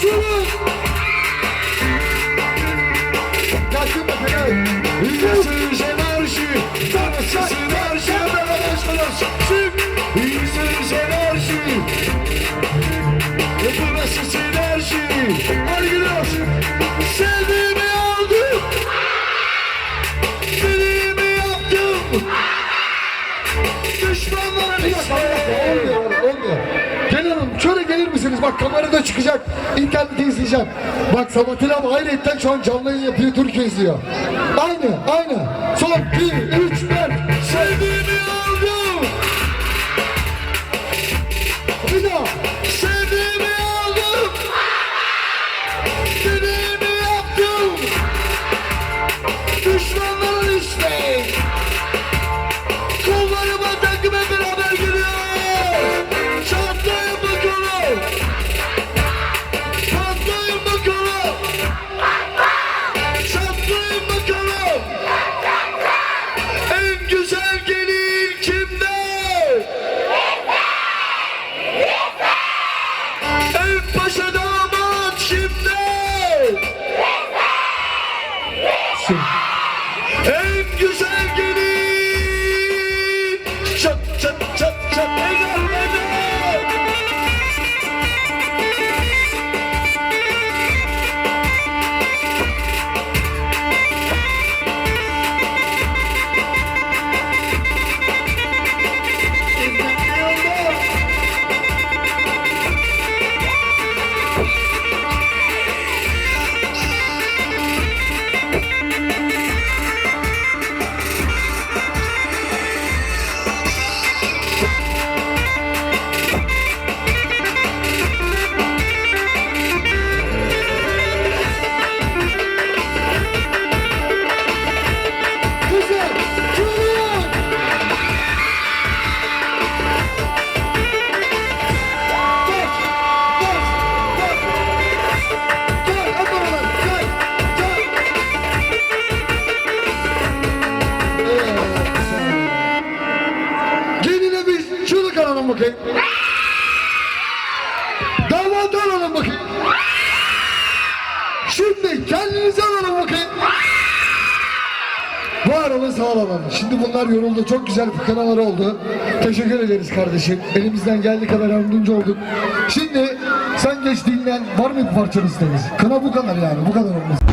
seni. Yakın bakın ay. Yüzü jenerji. Tanrısı sinerji. Yüzü jenerji. Burası sinerji. Hadi gidiyoruz. Sevdiğimi aldım. Dediğimi yaptım. Düşmanlara düştüm. Bak kamerada çıkacak. İnternette izleyeceğim. Bak Sabahattin abi hayretten şu an canlı yayın yapıyor. Türkiye izliyor. Aynı, aynı. Son, bir, üç, dört. Sevdiğimi alalım bakayım. Damat alalım bakayım. Şimdi kendinizi alalım bakayım. Var olun sağ olun. Şimdi bunlar yoruldu. Çok güzel fıkraları oldu. Teşekkür ederiz kardeşim. Elimizden geldiği kadar yardımcı olduk. Şimdi sen geç dinlen. Var mı bir parçanı isteriz? Kına bu kadar yani. Bu kadar olmaz.